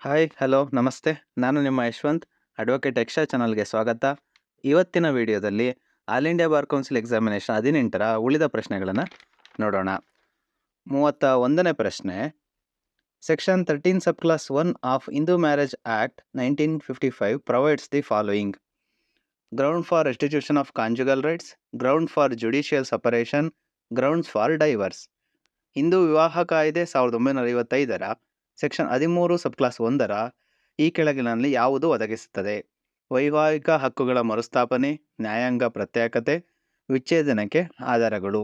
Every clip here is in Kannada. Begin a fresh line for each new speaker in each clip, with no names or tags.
ಹಾಯ್ ಹಲೋ ನಮಸ್ತೆ. ನಾನು ನಿಮ್ಮ ಯಶವಂತ್ ಅಡ್ವೊಕೇಟ್ ಎಕ್ಸ್ಟ್ರಾ ಚಾನಲ್ಗೆ ಸ್ವಾಗತ. ಇವತ್ತಿನ ವಿಡಿಯೋದಲ್ಲಿ all India bar council examination ಹದಿನೆಂಟರ ಉಳಿದ ಪ್ರಶ್ನೆಗಳನ್ನು ನೋಡೋಣ. ಮೂವತ್ತ ಒಂದನೇ ಪ್ರಶ್ನೆ section thirteen sub clause one of Hindu marriage act nineteen fifty five provides the following ground for restitution of conjugal rights ground for judicial separation grounds for divorce Hindu ವಿವಾಹ ಕಾಯ್ದೆ ಸಾವಿರದ ಒಂಬೈನೂರ ಐವತ್ತೈದರ ಸೆಕ್ಷನ್ ಹದಿಮೂರು ಸಬ್ ಕ್ಲಾಸ್ ಒಂದರ ಈ ಕೆಳಗಿನಲ್ಲಿ ಯಾವುದು ಒದಗಿಸುತ್ತದೆ? ವೈವಾಹಿಕ ಹಕ್ಕುಗಳ ಮರುಸ್ಥಾಪನೆ, ನ್ಯಾಯಾಂಗ ಪ್ರತ್ಯೇಕತೆ, ವಿಚ್ಛೇದನಕ್ಕೆ ಆಧಾರಗಳು.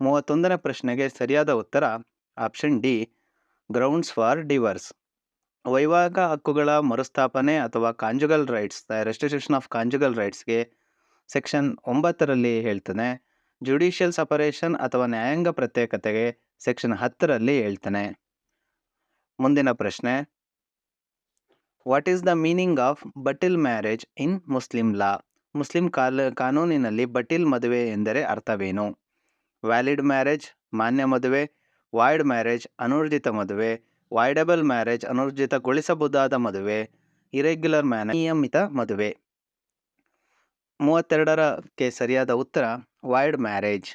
ಮೂವತ್ತೊಂದನೇ ಪ್ರಶ್ನೆಗೆ ಸರಿಯಾದ ಉತ್ತರ, option D grounds for divorce ವೈವಾಹಿಕ ಹಕ್ಕುಗಳ ಮರುಸ್ಥಾಪನೆ ಅಥವಾ conjugal rights the restitution of conjugal ರೈಟ್ಸ್ಗೆ section ಒಂಬತ್ತರಲ್ಲಿ ಹೇಳ್ತಾನೆ. ಜುಡಿಷಿಯಲ್ ಸಪರೇಷನ್ ಅಥವಾ ನ್ಯಾಯಾಂಗ ಪ್ರತ್ಯೇಕತೆಗೆ ಸೆಕ್ಷನ್ ಹತ್ತರಲ್ಲಿ ಹೇಳ್ತಾನೆ. ಮುಂದಿನ ಪ್ರಶ್ನೆ. What is the meaning of ಬಟಿಲ್ marriage in Muslim law Muslim ಕಾಲ, ಕಾನೂನಿನಲ್ಲಿ ಬಟಿಲ್ ಮದುವೆ ಎಂದರೆ ಅರ್ಥವೇನು? ವ್ಯಾಲಿಡ್ ಮ್ಯಾರೇಜ್ ಮಾನ್ಯ ಮದುವೆ ವಾಯ್ಡ್ ಮ್ಯಾರೇಜ್ ಅನೂರ್ಜಿತ ಮದುವೆ ವಾಯ್ಡಬಲ್ ಮ್ಯಾರೇಜ್ ಅನೂರ್ಜಿತಗೊಳಿಸಬಹುದಾದ ಮದುವೆ ಇರೆಗ್ಯುಲರ್ ಮ್ಯಾನ ನಿಯಮಿತ ಮದುವೆ. ಮೂವತ್ತೆರಡರಕ್ಕೆ ಸರಿಯಾದ ಉತ್ತರ ವಾಯ್ಡ್ ಮ್ಯಾರೇಜ್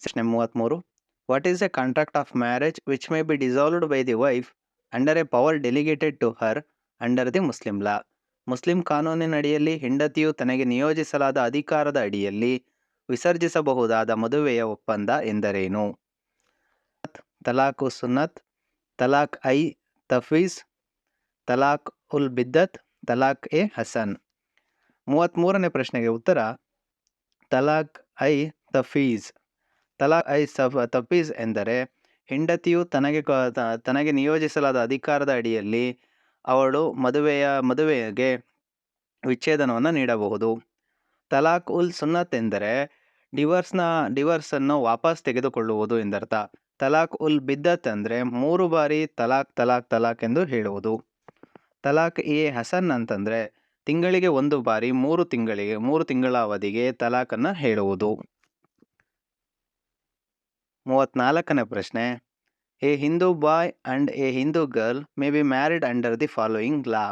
ಪ್ರಶ್ನೆ ಮೂವತ್ತ್ಮೂರು what is a contract of marriage which may be dissolved by the wife under a power delegated to her under the Muslim law Muslim ಕಾನೂನಿನಡಿಯಲ್ಲಿ ಹೆಂಡತಿಯು ತನಗೆ ನಿಯೋಜಿಸಲಾದ ಅಧಿಕಾರದ ಅಡಿಯಲ್ಲಿ ವಿಸರ್ಜಿಸಬಹುದಾದ ಮದುವೆಯ ಒಪ್ಪಂದ ಎಂದರೇನು? ತಲಾಖ್ ಸುನ್ನತ್ ತಲಾಕ್ ಐ ತಫೀಸ್ ತಲಾಕ್ ಉಲ್ ಬಿದ್ದತ್ ತಲಾಕ್ ಎ ಹಸನ್. ಮೂವತ್ತ್ಮೂರನೇ ಪ್ರಶ್ನೆಗೆ ಉತ್ತರ ತಲಾಕ್ ಐ ತಫೀಸ್. ತಲಾಕ್ ಐ ಸಫ್ ತಫೀಸ್ ಎಂದರೆ ಹೆಂಡತಿಯು ತನಗೆ ತನಗೆ ನಿಯೋಜಿಸಲಾದ ಅಧಿಕಾರದ ಅಡಿಯಲ್ಲಿ ಅವಳು ಮದುವೆಯ ಮದುವೆಗೆ ವಿಚ್ಛೇದನವನ್ನು ನೀಡಬಹುದು. ತಲಾಕ್ ಉಲ್ ಸುನ್ನತ್ ಎಂದರೆ ಡಿವರ್ಸ್ನ ಡಿವರ್ಸನ್ನು ವಾಪಸ್ ತೆಗೆದುಕೊಳ್ಳುವುದು ಎಂದರ್ಥ. ತಲಾಕ್ ಉಲ್ ಬಿದ್ದತ್ ಅಂದರೆ ಮೂರು ಬಾರಿ ತಲಾಕ್ ತಲಾಕ್ ತಲಾಕ್ ಎಂದು ಹೇಳುವುದು. ತಲಾಕ್ ಎ ಹಸನ್ ಅಂತಂದರೆ ತಿಂಗಳಿಗೆ ಒಂದು ಬಾರಿ ಮೂರು ತಿಂಗಳಿಗೆ, ಮೂರು ತಿಂಗಳ ಅವಧಿಗೆ ತಲಾಕನ್ನು ಹೇಳುವುದು. ಮೂವತ್ನಾಲ್ಕನೇ ಪ್ರಶ್ನೆ. A Hindu boy and a Hindu girl may be married under the following law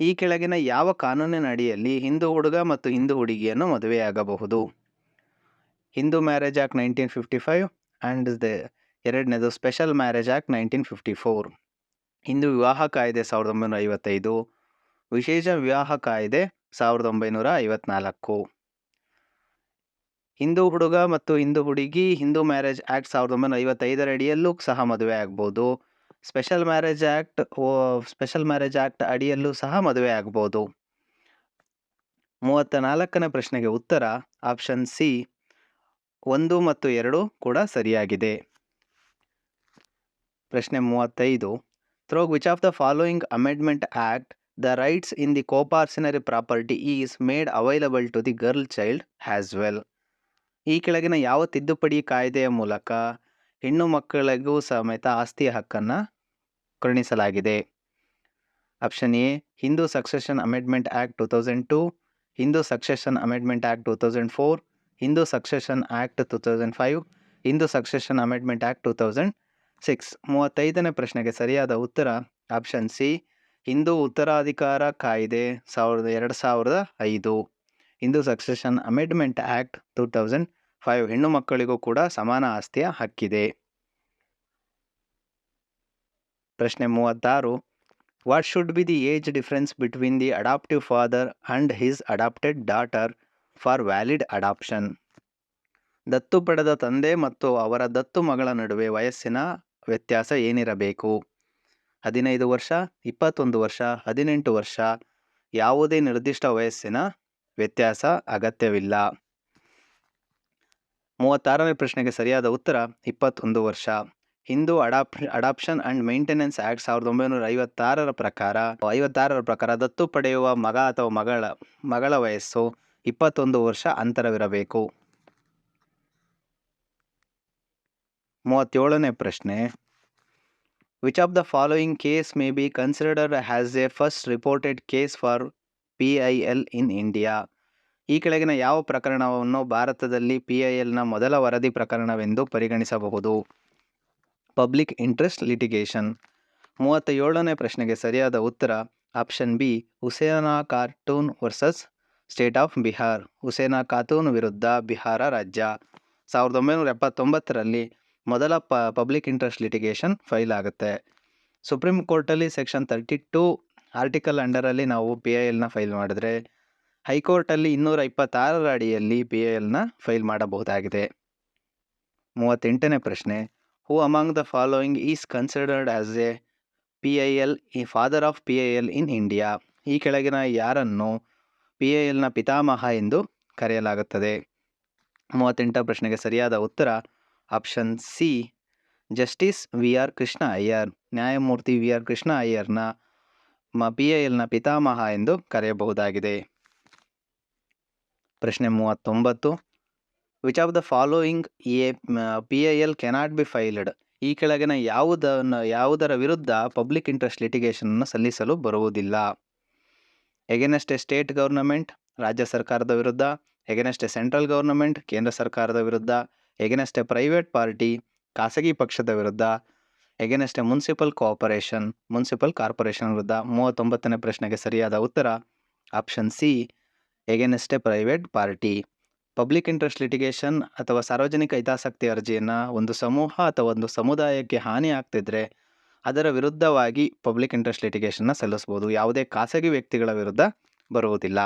ಈ ಕೆಳಗಿನ ಯಾವ ಕಾನೂನಿನ ಅಡಿಯಲ್ಲಿ ಹಿಂದೂ ಹುಡುಗ ಮತ್ತು ಹಿಂದೂ ಹುಡುಗಿಯನ್ನು ಮದುವೆಯಾಗಬಹುದು? Hindu marriage act nineteen fifty five and the ಎರಡನೇದು special marriage act nineteen fifty four Hindu ವಿವಾಹ ಕಾಯ್ದೆ ಸಾವಿರದ ಒಂಬೈನೂರ ಐವತ್ತೈದು. ವಿಶೇಷ ವಿವಾಹ ಕಾಯ್ದೆ ಸಾವಿರದ ಒಂಬೈನೂರ ಐವತ್ನಾಲ್ಕು ಹಿಂದೂ ಹುಡುಗ ಮತ್ತು ಹಿಂದೂ ಹುಡುಗಿ, ಹಿಂದೂ ಮ್ಯಾರೇಜ್ ಆ್ಯಕ್ಟ್ ಸಾವಿರದ ಒಂಬೈನೂರ ಐವತ್ತೈದರ ಅಡಿಯಲ್ಲೂ ಸಹ ಮದುವೆ ಆಗ್ಬೋದು. Special marriage act special marriage act ಅಡಿಯಲ್ಲೂ ಸಹ ಮದುವೆ ಆಗ್ಬೋದು. ಮೂವತ್ತ ನಾಲ್ಕನೇ ಪ್ರಶ್ನೆಗೆ ಉತ್ತರ, ಆಪ್ಷನ್ ಸಿ, ಒಂದು ಮತ್ತು ಎರಡು ಕೂಡ ಸರಿಯಾಗಿದೆ. ಪ್ರಶ್ನೆ ಮೂವತ್ತೈದು through which of the following amendment act the rights in the coparcenary property is made available to the girl child has well ಈ ಕೆಳಗಿನ ಯಾವ ತಿದ್ದುಪಡಿ ಕಾಯ್ದೆಯ ಮೂಲಕ ಹೆಣ್ಣು ಮಕ್ಕಳಿಗೂ ಸಮೇತ ಆಸ್ತಿಯ ಹಕ್ಕನ್ನು ಕರುಣಿಸಲಾಗಿದೆ? Option A, Hindu succession amendment act two thousand two, Hindu succession amendment act two thousand four, Hindu succession act two thousand five, Hindu succession amendment act two thousand six. ಮೂವತ್ತೈದನೇ ಪ್ರಶ್ನೆಗೆ ಸರಿಯಾದ ಉತ್ತರ ಆಪ್ಷನ್ ಸಿ, ಹಿಂದೂ ಉತ್ತರಾಧಿಕಾರ ಕಾಯ್ದೆ ಸಾವಿರದ ಎರಡು ಸಾವಿರದ ಐದು. Hindu succession amendment act two thousand five ಹೆಣ್ಣು ಮಕ್ಕಳಿಗೂ ಕೂಡ ಸಮಾನ ಆಸ್ತಿಯ ಹಕ್ಕಿದೆ. ಪ್ರಶ್ನೆ ಮೂವತ್ತಾರು what should be the age difference between the adaptive father and his adopted daughter for valid adoption ದತ್ತು ಪಡೆದ ತಂದೆ ಮತ್ತು ಅವರ ದತ್ತು ಮಗಳ ನಡುವೆ ವಯಸ್ಸಿನ ವ್ಯತ್ಯಾಸ ಏನಿರಬೇಕು? ಹದಿನೈದು ವರ್ಷ, ಇಪ್ಪತ್ತೊಂದು ವರ್ಷ, ಹದಿನೆಂಟು ವರ್ಷ, ಯಾವುದೇ ನಿರ್ದಿಷ್ಟ ವಯಸ್ಸಿನ ವ್ಯತ್ಯಾಸ ಅಗತ್ಯವಿಲ್ಲ. ಮೂವತ್ತಾರನೇ ಪ್ರಶ್ನೆಗೆ ಸರಿಯಾದ ಉತ್ತರ, ಇಪ್ಪತ್ತೊಂದು ವರ್ಷ. Hindu adopt, adoption and maintenance act ಸಾವಿರದ ಒಂಬೈನೂರ ಐವತ್ತಾರರ ಪ್ರಕಾರ ಐವತ್ತಾರರ ಪ್ರಕಾರ ದತ್ತು ಪಡೆಯುವ ಮಗ ಅಥವಾ ಮಗಳ ಮಗಳ ವಯಸ್ಸು ಇಪ್ಪತ್ತೊಂದು ವರ್ಷ ಅಂತರವಿರಬೇಕು. ಮೂವತ್ತೇಳನೇ ಪ್ರಶ್ನೆ. Which of the following case may be considered has a first reported case for P I L in India. ಈ ಕೆಳಗಿನ ಯಾವ ಪ್ರಕರಣವನ್ನು ಭಾರತದಲ್ಲಿ ಪಿ ಐ ಎಲ್ನ ಮೊದಲ ವರದಿ ಪ್ರಕರಣವೆಂದು ಪರಿಗಣಿಸಬಹುದು? Public interest litigation. ಮೂವತ್ತ ಏಳನೇ ಪ್ರಶ್ನೆಗೆ ಸರಿಯಾದ ಉತ್ತರ, option B, Hussaina Khatoon versus state of Bihar. Hussaina Khatoon ವಿರುದ್ಧ ಬಿಹಾರ ರಾಜ್ಯ. ಸಾವಿರದ ಒಂಬೈನೂರ ಎಪ್ಪತ್ತೊಂಬತ್ತರಲ್ಲಿ ಮೊದಲ ಪ, ಪಬ್ಲಿಕ್ ಇಂಟ್ರೆಸ್ಟ್ ಲಿಟಿಗೇಷನ್ ಫೈಲ್ ಆಗುತ್ತೆ. ಸುಪ್ರೀಂ ಕೋರ್ಟಲ್ಲಿ ಸೆಕ್ಷನ್ ತರ್ಟಿ ಟೂ ಆರ್ಟಿಕಲ್ ಅಂಡರಲ್ಲಿ ನಾವು ಪಿ ಐ ಎಲ್ನ ಫೈಲ್ ಮಾಡಿದ್ರೆ ಹೈಕೋರ್ಟಲ್ಲಿ ಇನ್ನೂರ ಇಪ್ಪತ್ತಾರರ ಅಡಿಯಲ್ಲಿ ಪಿ ಐ ಎಲ್ನ ಫೈಲ್ ಮಾಡಬಹುದಾಗಿದೆ. ಮೂವತ್ತೆಂಟನೇ ಪ್ರಶ್ನೆ who among the following is considered as a P I L E father of P I L in India ಈ ಕೆಳಗಿನ ಯಾರನ್ನು ಪಿ ಐ ಎಲ್ನ ಪಿತಾಮಹ ಎಂದು ಕರೆಯಲಾಗುತ್ತದೆ. ಮೂವತ್ತೆಂಟ ಪ್ರಶ್ನೆಗೆ ಸರಿಯಾದ ಉತ್ತರ option C justice V R Krishna Iyer ನ್ಯಾಯಮೂರ್ತಿ ವಿ ಆರ್ ಕೃಷ್ಣ ಅಯ್ಯರ್ನ ಮ ಪಿ ಐ ಎಲ್ನ ಪಿತಾಮಹ ಎಂದು ಕರೆಯಬಹುದಾಗಿದೆ. ಪ್ರಶ್ನೆ ಮೂವತ್ತೊಂಬತ್ತು. Which of the following a P A L cannot be filed ಈ ಕೆಳಗಿನ ಯಾವುದನ್ನು, ಯಾವುದರ ವಿರುದ್ಧ ಪಬ್ಲಿಕ್ ಇಂಟ್ರೆಸ್ಟ್ ಲಿಟಿಗೇಷನನ್ನು ಸಲ್ಲಿಸಲು ಬರುವುದಿಲ್ಲ. ಎಗೆನೆಸ್ಟ್ ಎ ಸ್ಟೇಟ್ ಗೌರ್ನಮೆಂಟ್ ರಾಜ್ಯ ಸರ್ಕಾರದ ವಿರುದ್ಧ. ಎಗೆನೆಸ್ಟ್ ಎ ಸೆಂಟ್ರಲ್ ಗೌರ್ನಮೆಂಟ್ ಕೇಂದ್ರ ಸರ್ಕಾರದ ವಿರುದ್ಧ. ಎಗೆನೆಸ್ಟ್ ಎ ಪ್ರೈವೇಟ್ ಪಾರ್ಟಿ ಖಾಸಗಿ ಪಕ್ಷದ ವಿರುದ್ಧ. Against a municipal cooperation municipal corporation ವಿರುದ್ಧ ಮೂವತ್ತೊಂಬತ್ತನೇ ಪ್ರಶ್ನೆಗೆ ಸರಿಯಾದ ಉತ್ತರ option C against a private party public interest litigation ಅಥವಾ ಸಾರ್ವಜನಿಕ ಹಿತಾಸಕ್ತಿ ಅರ್ಜಿಯನ್ನು ಒಂದು ಸಮೂಹ ಅಥವಾ ಒಂದು ಸಮುದಾಯಕ್ಕೆ ಹಾನಿ ಆಗ್ತಿದ್ರೆ, ಅದರ ವಿರುದ್ಧವಾಗಿ ಪಬ್ಲಿಕ್ ಇಂಟ್ರೆಸ್ಟ್ ಲಿಟಿಗೇಷನ್ನ ಸಲ್ಲಿಸ್ಬೋದು. ಯಾವುದೇ ಖಾಸಗಿ ವ್ಯಕ್ತಿಗಳ ವಿರುದ್ಧ ಬರುವುದಿಲ್ಲ.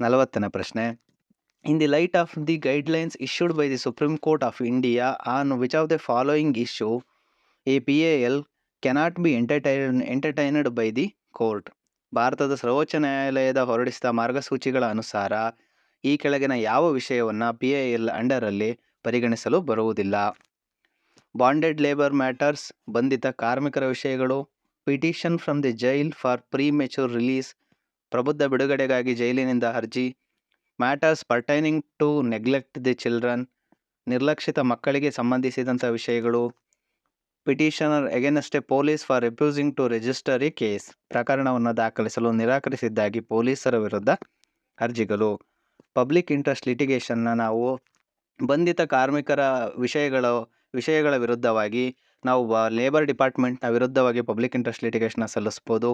ನಲವತ್ತನೇ ಪ್ರಶ್ನೆ. In the light of the guidelines issued by the supreme court of India on which of the following issue a a L cannot be entertain entertained by the court ಭಾರತದ ಸರ್ವೋಚ್ಚ ನ್ಯಾಯಾಲಯದ ಹೊರಡಿಸಿದ ಮಾರ್ಗಸೂಚಿಗಳ ಅನುಸಾರ ಈ ಕೆಳಗಿನ ಯಾವ ವಿಷಯವನ್ನು ಪಿ ಎ ಎಲ್ ಅಂಡರಲ್ಲಿ ಪರಿಗಣಿಸಲು ಬರುವುದಿಲ್ಲ. ಬಾಂಡೆಡ್ ಲೇಬರ್ ಮ್ಯಾಟರ್ಸ್ ಬಂಧಿತ ಕಾರ್ಮಿಕರ ವಿಷಯಗಳು petition from the jail for premature release ಪ್ರಬುದ್ಧ ಬಿಡುಗಡೆಗಾಗಿ ಜೈಲಿನಿಂದ ಅರ್ಜಿ matters pertaining to neglect the children, ನಿರ್ಲಕ್ಷಿತ ಮಕ್ಕಳಿಗೆ ಸಂಬಂಧಿಸಿದಂಥ ವಿಷಯಗಳು, petitioner against a police for refusing to register a case, ಪ್ರಕರಣವನ್ನು ದಾಖಲಿಸಲು ನಿರಾಕರಿಸಿದ್ದಾಗಿ ಪೊಲೀಸರ ವಿರುದ್ಧ ಅರ್ಜಿಗಳು. ಪಬ್ಲಿಕ್ ಇಂಟ್ರೆಸ್ಟ್ ಲಿಟಿಗೇಷನ್ನ ನಾವು ಬಂಧಿತ ಕಾರ್ಮಿಕರ ವಿಷಯಗಳ ವಿಷಯಗಳ ವಿರುದ್ಧವಾಗಿ ನಾವು ಲೇಬರ್ ಡಿಪಾರ್ಟ್ಮೆಂಟ್ನ ವಿರುದ್ಧವಾಗಿ ಪಬ್ಲಿಕ್ ಇಂಟ್ರೆಸ್ಟ್ ಲಿಟಿಗೇಷನ್ನ ಸಲ್ಲಿಸ್ಬೋದು.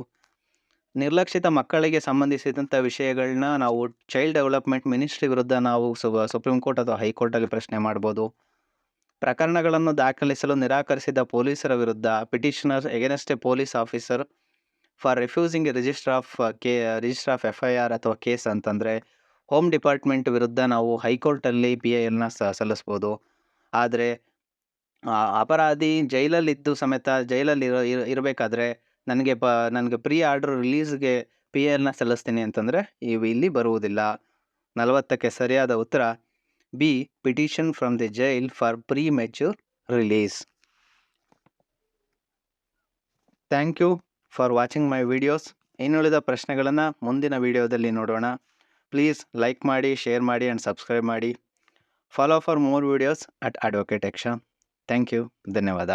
ನಿರ್ಲಕ್ಷಿತ ಮಕ್ಕಳಿಗೆ ಸಂಬಂಧಿಸಿದಂಥ ವಿಷಯಗಳನ್ನ ನಾವು ಚೈಲ್ಡ್ ಡೆವಲಪ್ಮೆಂಟ್ ಮಿನಿಸ್ಟ್ರಿ ವಿರುದ್ಧ ನಾವು ಸುಪ್ರೀಂ ಕೋರ್ಟ್ ಅಥವಾ ಹೈಕೋರ್ಟಲ್ಲಿ ಪ್ರಶ್ನೆ ಮಾಡ್ಬೋದು. ಪ್ರಕರಣಗಳನ್ನು ದಾಖಲಿಸಲು ನಿರಾಕರಿಸಿದ ಪೊಲೀಸರ ವಿರುದ್ಧ petitioner against a police officer for refusing register of K register of F I R ಅಥವಾ ಕೇಸ್ ಅಂತಂದರೆ ಹೋಮ್ ಡಿಪಾರ್ಟ್ಮೆಂಟ್ ವಿರುದ್ಧ ನಾವು ಹೈಕೋರ್ಟಲ್ಲಿ ಪಿ ಐ ಎಲ್ನ ಸಲ್ಲಿಸ್ಬೋದು. ಆದರೆ ಅಪರಾಧಿ ಜೈಲಲ್ಲಿದ್ದು ಸಮೇತ ಜೈಲಲ್ಲಿ ಇರೋ, ಇರ- ಇರಬೇಕಾದ್ರೆ ನನಗೆ ಪ ನನಗೆ ಪ್ರೀ ಆರ್ಡರ್ ರಿಲೀಸ್ಗೆ ಪಿ ಎಲ್ನ ಸಲ್ಲಿಸ್ತೀನಿ ಅಂತಂದರೆ ಇವು ಇಲ್ಲಿ ಬರುವುದಿಲ್ಲ. ನಲವತ್ತಕ್ಕೆ ಸರಿಯಾದ ಉತ್ತರ, B, petition from the jail for premature release. Thank you for watching my videos. ಇನ್ನುಳಿದ ಪ್ರಶ್ನೆಗಳನ್ನು ಮುಂದಿನ ವಿಡಿಯೋದಲ್ಲಿ ನೋಡೋಣ. ಪ್ಲೀಸ್ ಲೈಕ್ ಮಾಡಿ, ಶೇರ್ ಮಾಡಿ ಆ್ಯಂಡ್ ಸಬ್ಸ್ಕ್ರೈಬ್ ಮಾಡಿ. Follow for more videos at advocate ಎಕ್ಷ. Thank you. ಧನ್ಯವಾದ.